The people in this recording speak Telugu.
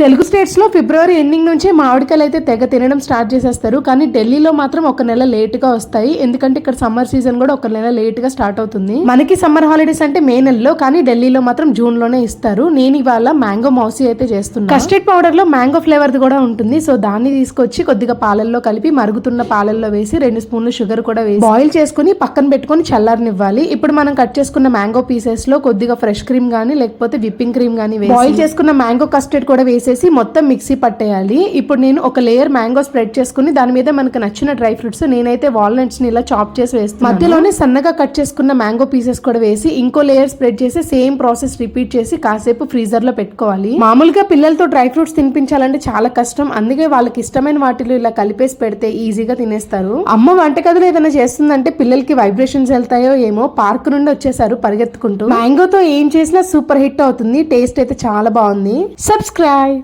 తెలుగు స్టేట్స్లో ఫిబ్రవరి ఎండింగ్ నుంచే మామిడికాయలు అయితే తెగ తినడం స్టార్ట్ చేసేస్తారు. కానీ ఢిల్లీలో మాత్రం ఒక నెల లేట్గా వస్తాయి. ఎందుకంటే ఇక్కడ సమ్మర్ సీజన్ కూడా ఒక నెల లేట్గా స్టార్ట్ అవుతుంది. మనకి సమ్మర్ హాలిడేస్ అంటే మే నెలలో కానీ ఢిల్లీలో మాత్రం జూన్లోనే ఇస్తారు. నేను ఇవాళ మ్యాంగో మౌసీ అయితే చేస్తున్నాను. కస్టర్డ్ పౌడర్లో మ్యాంగో ఫ్లేవర్ కూడా ఉంటుంది. సో దాన్ని తీసుకొచ్చి కొద్దిగా పాలల్లో కలిపి మరుగుతున్న పాలల్లో వేసి రెండు స్పూన్లు షుగర్ కూడా వేసి బాయిల్ చేసుకుని పక్కన పెట్టుకొని చల్లారనివ్వాలి. ఇప్పుడు మనం కట్ చేసుకున్న మ్యాంగో పీసెస్లో కొద్దిగా ఫ్రెష్ క్రీమ్ కానీ లేకపోతే విప్పింగ్ క్రీమ్ కానీ బాయిల్ చేసుకున్న మ్యాంగో కస్టర్డ్ కూడా వేసి వేసేసి మొత్తం మిక్సీ పట్టేయాలి. ఇప్పుడు నేను ఒక లేయర్ మ్యాంగో స్ప్రెడ్ చేసుకుని దాని మీద మనకు నచ్చిన డ్రై ఫ్రూట్స్ నేనైతే వాల్నట్స్ని ఇలా చాప్ చేసి వేస్తాను మధ్యలోనే సన్నగా కట్ చేసుకున్న మ్యాంగో పీసెస్ కూడా వేసి ఇంకో లేయర్ స్ప్రెడ్ చేసి సేమ్ ప్రాసెస్ రిపీట్ చేసి కాసేపు ఫ్రీజర్లో పెట్టుకోవాలి. మామూలుగా పిల్లలతో డ్రై ఫ్రూట్స్ తినిపించాలంటే చాలా కష్టం. అందుకే వాళ్ళకి ఇష్టమైన వాటిలో ఇలా కలిపేసి పెడితే ఈజీగా తినేస్తారు. అమ్మ వంటగదిలో ఏదైనా చేస్తుందంటే పిల్లలకి వైబ్రేషన్స్ వెళ్తాయో ఏమో పార్క్ నుండి వచ్చేసారు పరిగెత్తుకుంటూ. మ్యాంగోతో ఏం చేసినా సూపర్ హిట్ అవుతుంది. టేస్ట్ అయితే చాలా బాగుంది. సబ్స్క్రైబ్